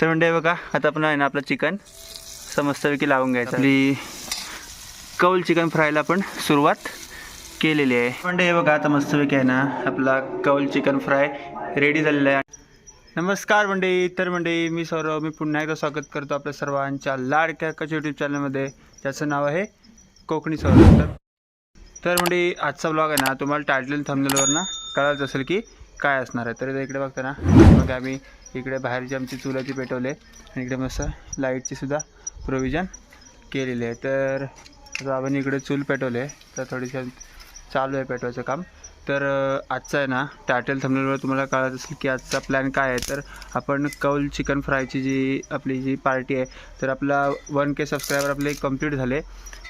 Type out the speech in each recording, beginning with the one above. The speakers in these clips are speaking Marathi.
तर म्हणजे बघा आता आपण आहे ना आपलं चिकन समस्तपैकी लावून घ्यायचं. आपली कौल चिकन फ्रायला पण सुरुवात केलेली आहे. म्हणजे हे बघा आता मस्तपैकी आहे ना आपला कौल चिकन फ्राय रेडी झालेला आहे. नमस्कार मंडळी तर मंडळी मी सौरव मी पुन्हा एकदा स्वागत करतो आपल्या सर्वांच्या लाडक्या कच यूट्यूब चॅनलमध्ये ज्याचं नाव आहे कोकणी सौरव. तर तर म्हणजे आजचा ब्लॉग आहे ना तुम्हाला टायटल थंबनेलवर ना कळायचं असेल की काय असणार आहे? तर इकडे बघता ना मग आम्ही इकडे बाहेरची आमची चुलाची पेटवले आणि इकडे मस्त लाईटची सुद्धा प्रोव्हिजन केलेली आहे. तर आता आपण इकडे चूल पेटवले तर थोडीशी चालू आहे पेटवायचं काम. तर आजचं आहे ना टायटल थंबनेलवर तुम्हाला कळत असेल की आजचा प्लॅन काय आहे. तर आपण कौल चिकन फ्रायची जी आपली जी पार्टी आहे तर आपला वन के सबस्क्रायबर आपले कंप्लीट झाले.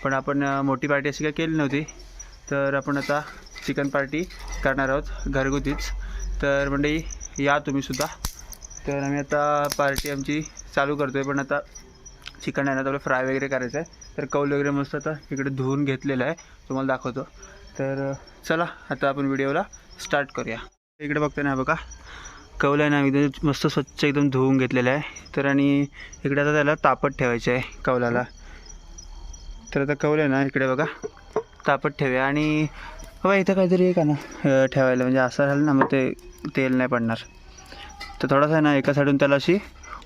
पण आपण मोठी पार्टी अशी काय केली नव्हती. तर आपण आता चिकन पार्टी करणार आहोत घरगुतीच. तर मंडळी या तुम्ही सुद्धा. तर आम्ही आता पार्टी आमची चालू करतो आहे पण आता चिकन आहे ना आपलं फ्राय वगैरे करायचं आहे तर कौल वगैरे मस्त आता इकडे धुवून घेतलेलं आहे तुम्हाला दाखवतो. तर चला आता आपण व्हिडिओला स्टार्ट करूया. इकडे बघते ना बघा. कौल आहे ना एकदम मस्त स्वच्छ एकदम धुवून घेतलेलं आहे. तर आणि इकडे आता त्याला तापत ठेवायचं आहे कौलाला. तर आता कौल आहे ना इकडे बघा. तापत ठेवूया. आणि बाबा इथं काहीतरी आहे का ना ठेवायला. म्हणजे असं झालं ना मग ते तेल नाही पडणार. तर थोडासा आहे ना एका साईडून त्याला अशी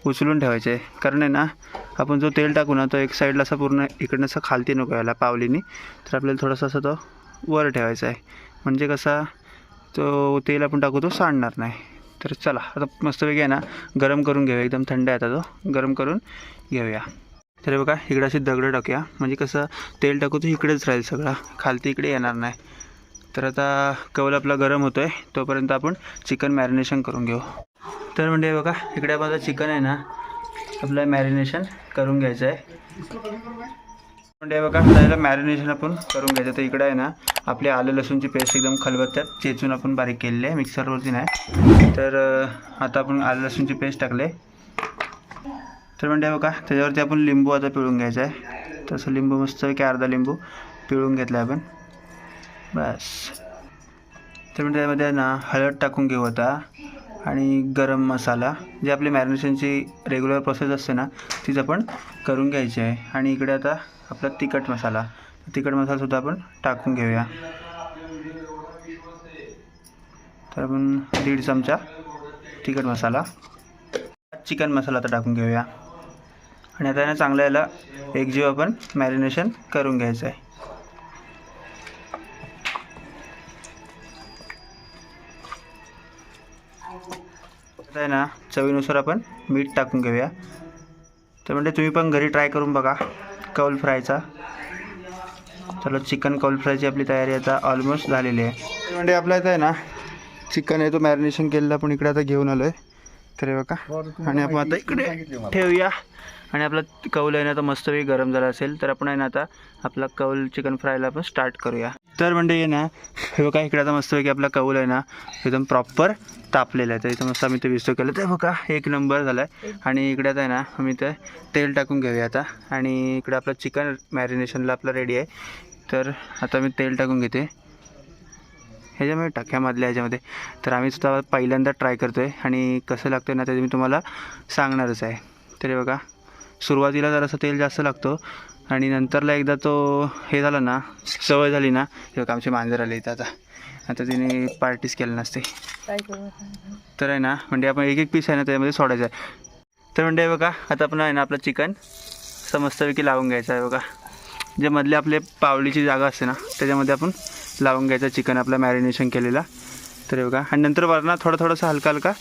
उचलून ठेवायचे. आहे कारण आहे ना आपण जो तेल टाकू ना तो एक साईडला असा पूर्ण इकडनं असं खालती नको यायला पावलीनी. तर आपल्याला थोडासा असं तो वर ठेवायचा आहे. म्हणजे कसा तो तेल आपण टाकू तो सांडणार नाही. तर चला आता मस्तपैकी आहे ना गरम करून घेऊया. एकदम थंड आहे आता तो. गरम करून घेऊया. तर बघा इकडे अशी दगडं टाकूया. म्हणजे कसं तेल टाकू तो इकडेच राहील सगळा. खालती इकडे येणार नाही. तर आता कवल आपला गरम होतो आहे तोपर्यंत आपण चिकन मॅरिनेशन करून घेऊ. तर म्हणजे बघा इकडे आपण चिकन आहे ना आपलं मॅरिनेशन करून घ्यायचं आहे. म्हणजे बघा त्याला मॅरिनेशन आपण करून घ्यायचं तर इकडे आहे ना आपली आलं लसूणची पेस्ट एकदम खलबत्त्यात चेचून आपण बारीक केलेली आहे मिक्सरवरती नाही. तर आता आपण आलं लसूणची पेस्ट टाकले. तर म्हणजे बघा त्याच्यावरती आपण लिंबू आता पिळून घ्यायचा आहे. तसं लिंबू मस्त की अर्धा लिंबू पिळून घेतला आपण. बस. तर मी त्यामध्ये ना हळद टाकून घेऊ आता. आणि गरम मसाला जे आपली मॅरिनेशनची रेग्युलर प्रोसेस असते ना तीच आपण करून घ्यायची आहे. आणि इकडे आता आपला तिखट मसाला तिखट मसालासुद्धा आपण टाकून घेऊया. तर आपण दीड चमचा तिखट मसाला चिकन मसाला आता टाकून घेऊया. आणि आता ना चांगल्या याला एकजीव आपण मॅरिनेशन करून घ्यायचं आहे. आहे ना चवीनुसार आपण मीठ टाकून घेऊया. तर म्हणजे तुम्ही पण घरी ट्राय करून बघा कौल फ्रायचा. चला चिकन कौल फ्रायची आपली तयारी आता ऑलमोस्ट झालेली आहे. म्हणजे आपल्या इथं आहे ना चिकन आहे तो मॅरिनेशन केलेला आपण इकडे आता घेऊन आलो आहे तर हे बघा आणि आपण आता इकडे ठेवूया. आणि आपला कौल आहे ना आता मस्तपैकी गरम झाला असेल तर आपण आहे ना आता आपला कौल चिकन फ्रायला आपण स्टार्ट करूया. तर म्हणजे हे ना हे बघा इकडे आता मस्त की आपला कौल आहे ना एकदम प्रॉपर तापलेला आहे. तर इथं मस्त आम्ही ते विस्तव केलं. तर बघा एक नंबर झाला आहे आणि इकडे आता आहे ना आम्ही ते तेल टाकून घेऊया आता. आणि इकडे आपलं चिकन मॅरिनेशनला आपलं रेडी आहे. तर आता मी तेल टाकून घेते. ह्याच्यामध्ये टाक्यामधल्या ह्याच्यामध्ये. तर आम्ही सुद्धा पहिल्यांदा ट्राय करतो आहे आणि कसं लागतं ना ते मी तुम्हाला सांगणारच आहे. तर हे बघा सुरुवातीला जरासं तेल जास्त लागतो. आणि नंतरला एकदा तो हे झाला ना सवय झाली ना हे बघा आमचे मांजर आले इथं आता. आता तिने पार्टीज केलं नसते. तर आहे ना म्हणजे आपण एक एक पीस आहे ना त्यामध्ये सोडायचं आहे. तर म्हणजे बघा आता आपण आहे ना आपलं चिकन समस्तपैकी लावून घ्यायचं आहे बघा. जे मधले आपले पावलीची जागा असते ना त्याच्यामध्ये आपण लावून घ्यायचं चिकन आपलं मॅरिनेशन केलेला. तर हे बघा आणि नंतर वरना थोडं थोडंसं हलका हलका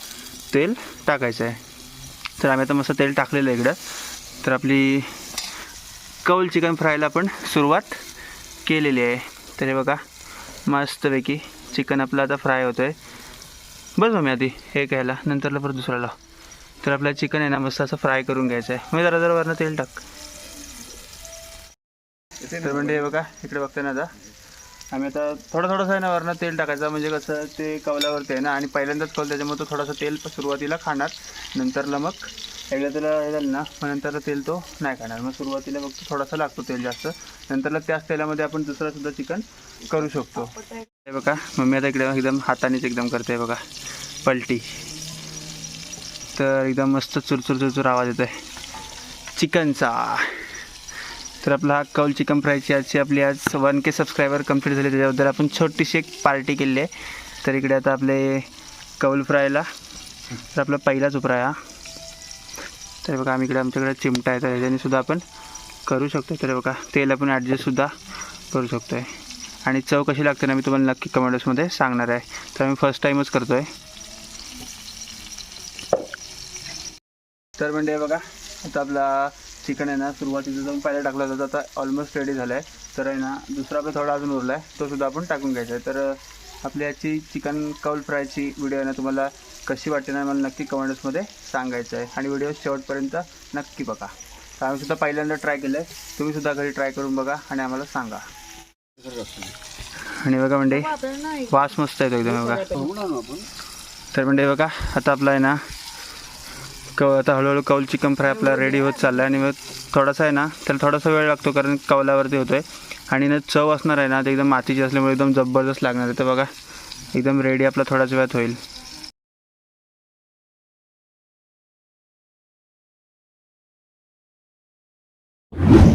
तेल टाकायचं आहे. तर आम्ही आता मस्त तेल टाकलेलं आहे इकडं. तर आपली कौल चिकन फ्रायला पण सुरुवात केलेली आहे. तर हे बघा मस्तपैकी चिकन आपलं आता फ्राय होतं आहे बस मी आधी हे घ्यायला नंतरला परत दुसरा लाव तर आपलं चिकन आहे ना मस्त असं फ्राय करून घ्यायचं आहे. मी जरा जरा वरनं तेल टाक. तर म्हणजे हे बघा इकडे बघते ना आता. आम्ही आता थोडं थोडंसं आहे ना वरनं तेल टाकायचं. म्हणजे कसं ते कवल्यावरती आहे ना. आणि पहिल्यांदाच कवल त्याच्यामुळे तो थोडासा तेल सुरुवातीला खाणार. नंतरला मग एकदा त्याला हे झालं ना मग नंतर तेल तो नाही खाणार. मग सुरुवातीला फक्त थोडासा लागतो तेल जास्त. नंतरला त्याच तेलामध्ये आपण दुसरा सुद्धा चिकन करू शकतो. हे बघा मम्मी आता इकडे एकदम हातानेच एकदम करते बघा पलटी. तर एकदम मस्त चुरचुर चुरचुर आवाज येतो आहे चिकनचा. तर आपला हा कौल चिकन फ्रायची आजची आपली आज वन के सबस्क्रायबर कंप्लीट झाले. त्याच्याबद्दल आपण छोटीशी एक पार्टी केली आहे. तर इकडे आता आपले कौल फ्रायला तर आपला पहिलाच उपरा हा. तर बघा आम्ही इकडे आमच्याकडे चिमटा आहे तर ह्याच्याने सुद्धा आपण करू शकतो तर बघा तेल आपण ॲडजस्टसुद्धा करू शकतो आहे आणि चव कशी लागते ना मी तुम्हाला नक्की कमेंट्समध्ये सांगणार आहे. तर आम्ही फर्स्ट टाईमच करतो आहे तर म्हणजे बघा आता आपला चिकन आहे ना सुरुवातीचा जाऊन पहिला टाकला होता आता ऑलमोस्ट रेडी झाला आहे तर आहे ना दुसरा आपला थोडा अजून उरला आहे तो सुद्धा आपण टाकून घ्यायचा आहे. तर अ, आपली याची चिकन कौल फ्रायची व्हिडिओ आहे ना तुम्हाला कशी वाटते ना मला नक्की कमेंट्समध्ये सांगायचं आहे. आणि व्हिडिओ शेवटपर्यंत नक्की बघा. तर आम्ही सुद्धा पहिल्यांदा ट्राय केलं आहे तुम्हीसुद्धा घरी ट्राय करून बघा आणि आम्हाला सांगा. आणि बघा म्हणजे वास मस्त येतो एकदम बघा. तर म्हणजे बघा आता आपला आहे ना क आता हळूहळू कौल चिकन फ्राय आपला रेडी होत चालला आहे आणि मग थोडासा आहे ना त्याला थोडासा वेळ लागतो कारण कौलावरती होतो आहे आणि ना चव असणार आहे ना ते एकदम मातीची असल्यामुळे एकदम जबरदस्त लागणार आहे. तर बघा एकदम रेडी आपला थोड्याच वेळात होईल.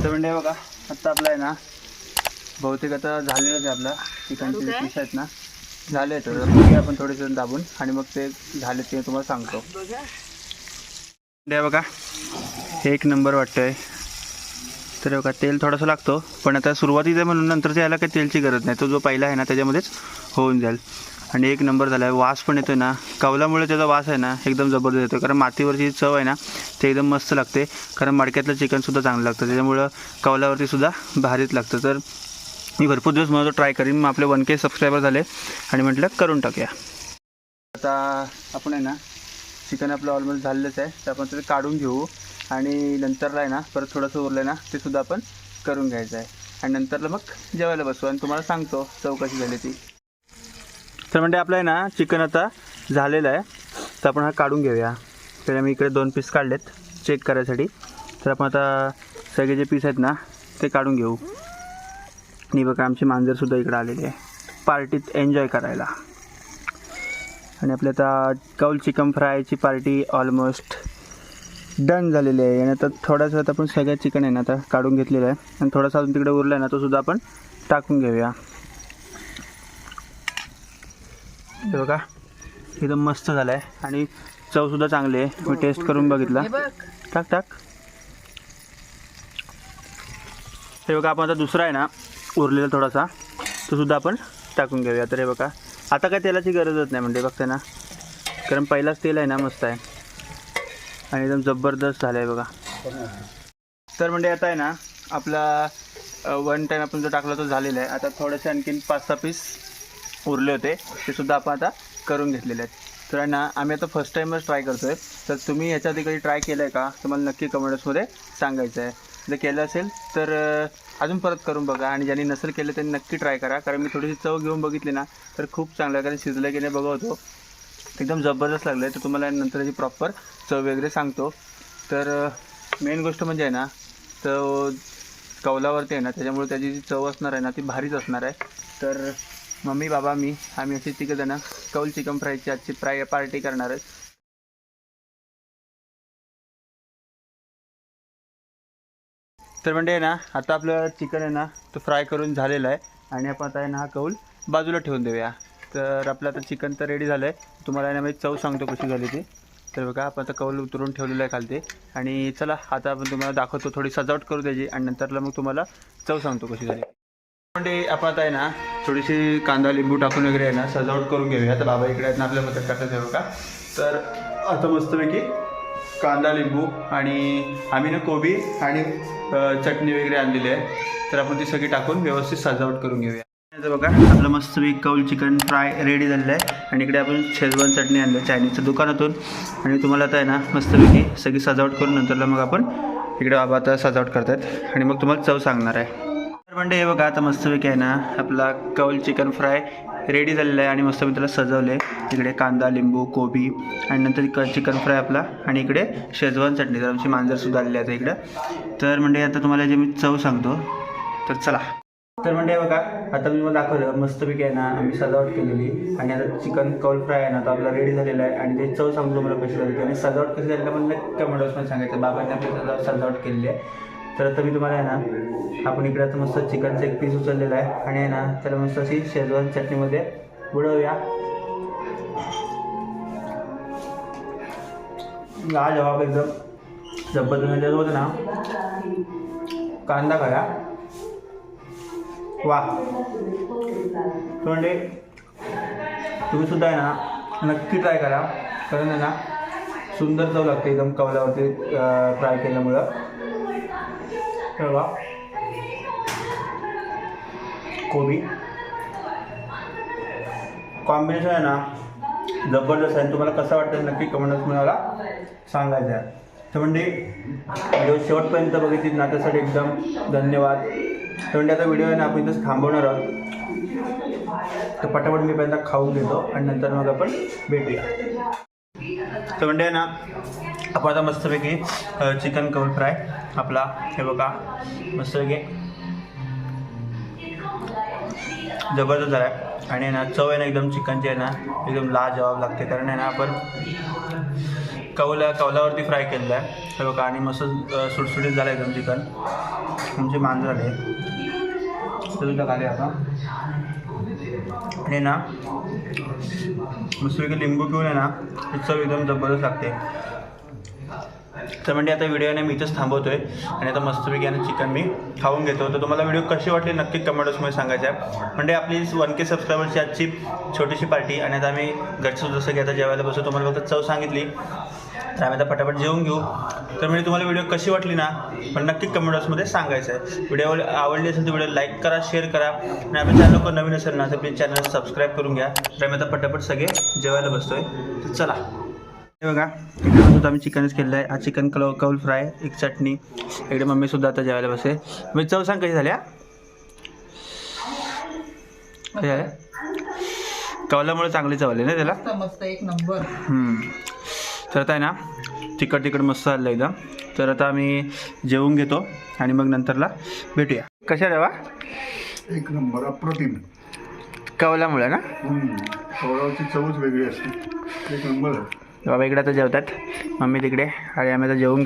तर म्हणजे बघा आत्ता आपला आहे ना बहुतेक आता झालेलंच आहे आपला. चिकनचे पीस आहेत ना झाले तर आपण थोडेसे दाबून आणि मग ते झाले ते तुम्हाला सांगतो. बघा. एक नंबर वाटतंय. तर बघा तेल थोडंसं लागतो पण आता सुरुवातीचं म्हणून नंतर यायला काही तेलची गरज नाही. तो जो पहिला आहे ना त्याच्यामध्येच होऊन जाईल. आणि एक नंबर झाला आहे वास पण येतो ना. कवलामुळे त्याचा वास आहे ना एकदम जबरदस्त येतो कारण मातीवरची चव आहे ना ते एकदम मस्त लागते. कारण मडक्यातलं चिकनसुद्धा चांगलं लागतं. त्याच्यामुळं कवलावरती सुद्धा भारीच लागतं. तर मी भरपूर दिवस म्हणतो ट्राय करीन. मग आपले वन के सबस्क्रायबर झाले आणि म्हटलं करून टाकूया. आता आपण आहे ना चिकन आपलं ऑलमोस्ट झालेलंच आहे. तर आपण ते काढून घेऊ. आणि नंतरला आहे ना परत थोडंसं उरलं आहे ना ते सुद्धा आपण करून घ्यायचं आहे. आणि नंतरला मग जेवायला बसू. आणि तुम्हाला सांगतो चव कशी झाली ती. तर म्हणजे आपलं आहे ना चिकन आता झालेलं आहे. तर आपण हा काढून घेऊया. तर मी इकडे दोन पीस काढलेत चेक करायसाठी. तर आपण आता सगळे जे पीस आहेत ना ते काढून घेऊ. आणि बघा आमची मांजरसुद्धा इकडे आलेली आहे. पार्टीत एन्जॉय करायला. आणि आपल्या आता कौल चिकन फ्रायची पार्टी ऑलमोस्ट डन झालेली आहे. आणि आता थोड्याच वेळात आपण सगळं चिकन आहे ना आता काढून घेतलेलं आहे. आणि थोडासा अजून तिकडे उरला आहे ना तो सुद्धा आपण टाकून घेऊया. हे बघा एकदम मस्त झालं आहे आणि चवसुद्धा चांगली आहे. मी टेस्ट करून बघितला. टाक टाक. हे बघा आपण आता दुसरा आहे ना उरलेला थोडासा. तो सुद्धा आपण टाकून घेऊया. तर हे बघा आता काय तेलाची गरजच नाही म्हणजे बघते ना. कारण पहिलाच तेल आहे ना मस्त आहे. आणि एकदम जबरदस्त झालं आहे बघा. तर म्हणजे आता आहे ना आपला वन टाईम आपण जो टाकला तो झालेला आहे. आता थोडेसे आणखीन पाच सहा पीस उरले होते. ते सुद्धा आपण आता करून घेतलेले आहेत. तर आहे ना आम्ही आता फर्स्ट टाईमच ट्राय करतो आहे तर तुम्ही याच्या आधी कधी ट्राय केलं आहे का? तुम्हाला नक्की कमेंट्समध्ये सांगायचं आहे. जर केलं असेल तर अजून परत करून बघा. आणि ज्यांनी नसेल केलं त्यांनी नक्की ट्राय करा. कारण मी थोडीशी चव घेऊन बघितली ना तर खूप चांगलं कारण शिजलं की नाही बघवतो एकदम जबरदस्त लागलं आहे तर तुम्हाला नंतर याची प्रॉपर चव वगैरे सांगतो. तर मेन गोष्ट म्हणजे आहे ना तो कौलावरती आहे ना त्याच्यामुळे त्याची जी चव असणार आहे ना ती भारीच असणार आहे. तर मम्मी बाबा मी आम्ही असे तिघं कौल चिकन फ्रायची आजची फ्राय पार्टी करणार आहे. तर म्हणजे आहे ना आता आपलं चिकन आहे ना तो फ्राय करून झालेला आहे. आणि आपण आता आहे ना हा कौल बाजूला ठेवून देऊया. तर आपलं आता चिकन तर रेडी झालं आहे तुम्हाला आहे ना चव सांगतो कशी झाली ती. तर बघा आपण आता कौल उतरून ठेवलेलं आहे खालते. आणि चला आता आपण तुम्हाला दाखवतो थोडी सजावट करू त्याची आणि नंतरला मग तुम्हाला चव सांगतो कशी झाली. म्हणजे आपण आता आहे ना थोडीशी कांदा लिंबू टाकून वगैरे आहे ना सजावट करून घेऊया. आता बाबा इकडे आहेत ना आपल्या मदत करतात हे बघा. तर आता मस्तपैकी कांदा लिंबू आणि आम्ही ना कोबी आणि चटणी वगैरे आणलेली आहे. तर आपण ती सगळी टाकून व्यवस्थित सजावट करून घेऊया. बघा आपलं मस्तपैकी कौल चिकन फ्राय रेडी झालेलं आहे. आणि इकडे आपण शेजवान चटणी आणलं चायनीजच्या दुकानातून. आणि तुम्हाला आता आहे ना मस्तपैकी सगळी सजावट करून नंतरला मग आपण इकडे बाबा आता सजावट करतात आणि मग तुम्हाला चव सांगणार आहे. तर म्हणजे हे बघा आता मस्तपैकी आहे ना आपला कौल चिकन फ्राय रेडी झालेला आहे. आणि मस्त मी त्याला सजवलं. आहे इकडे कांदा लिंबू कोबी आणि नंतर क चिकन फ्राय आपला. आणि इकडे शेजवान चटणी तर आमची मांजरसुद्धा आलेली आहे आता इकडं. तर म्हणजे आता तुम्हाला जे मी चव सांगतो तर चला. तर म्हणजे बघा आता मी मला दाखवलं मस्तपैकी आहे ना आम्ही सजावट केलेली. आणि आता चिकन कौल फ्राय आहे ना तो आपला रेडी झालेला आहे. आणि ते चव सांगतो मला कशी झाली. आणि सजावट कशी झाली पण नक्की कमेंट पण सांगायचं. बाबांनी आपली सजावट सजावट केलेली आहे. तर आता मी तुम्हाला आहे ना आपण इकडे आता मस्त चिकनचं एक पीस उचललेला आहे. आणि आहे ना त्याला मस्त अशी शेजवान चटणीमध्ये उडवूया हा जवाब एकदम. जबरदस्त होतं ना कांदा करा वा तोंडे तुम्ही सुद्धा आहे ना नक्की ट्राय करा. कारण आहे ना सुंदर चव लागते एकदम कवल्यावरती फ्राय केल्यामुळं. तर वा कोबी. कॉम्बिनेशन आहे ना जबरदस्त आहे. तुम्हाला कसं वाटतं नक्की कमेंट्स मला सांगायचं आहे. तर म्हणजे व्हिडिओ शेवटपर्यंत बघितली ना त्यासाठी एकदम धन्यवाद. तर आता व्हिडिओ आहे ना आपण इथंच थांबवणार आहोत. तर पटापट मी पहिल्यांदा खाऊन घेतो आणि नंतर मग आपण भेटूया. तर म्हणजे आहे ना आपण आता मस्तपैकी चिकन कवर फ्राय आपला हे बघा मस्तपैकी जबरदस्त झाला आहे आणि आहे ना चव आहे ना एकदम चिकनची आहे ना एकदम लाजवाब लागते. कारण आहे ना आपण कवला कवलावरती फ्राय केलेलं आहे. हे बघा आणि मस्त सुटसुटीत झालं एकदम चिकन. तुमचे मान झाले. सुद्धा खाली आता. आणि ना मस्तपैकी लिंबू पिऊन आहे ना ती चव एकदम जबरदस्त लागते. तर म्हणजे आता व्हिडिओ ना मी इथंच थांबवतो आहे आणि आता मस्तपैकी आणि चिकन मी खाऊन घेतो. तर तुम्हाला व्हिडिओ कशी वाटली नक्की कमेंट्समध्ये सांगायचं आहे. म्हणजे आपली वन के सबस्क्रायबरची आजची छोटीशी पार्टी आणि आता आम्ही घरचं जसं की आता जेवायला बसतो तुम्हाला फक्त चव सांगितली. तर आम्ही आता पटापट जेवून घेऊ. तर म्हणजे तुम्हाला व्हिडिओ कशी वाटली ना पण नक्की कमेंट बॉक्समध्ये सांगायचं आहे. व्हिडिओ आवडली असेल तर व्हिडिओ लाईक करा शेअर करा. आणि आपल्या चॅनल कोण नवीन असेल ना तर प्लीज चॅनल सबस्क्राईब करून घ्या. तर आम्ही आता पटापट सगळे जेवायला बसतोय. तर चला. हे बघा इकडे सुद्धा आम्ही चिकनच केलेलं आहे. हा चिकन कलव कौल फ्राय एक चटणी. इकडे मम्मी सुद्धा आता जेवायला बसे मी चव सांग कशी झाल्या कशी झाल्या चांगली चव आली ना त्याला? मस्त एक नंबर. तर आता आहे ना तिखट तिखट मस्त आलं एकदम तर आता आम्ही जेवून घेतो आणि मग नंतरला भेटूया. कशा रेवा एक नंबर अप्रतिम. कवल्यामुळे ना? खवडाची चवच वेगळी असते. एक नंबर. बाबा इकडे आता जेवतात. मम्मी तिकडे. आणि आम्ही आता जेवून घेतो.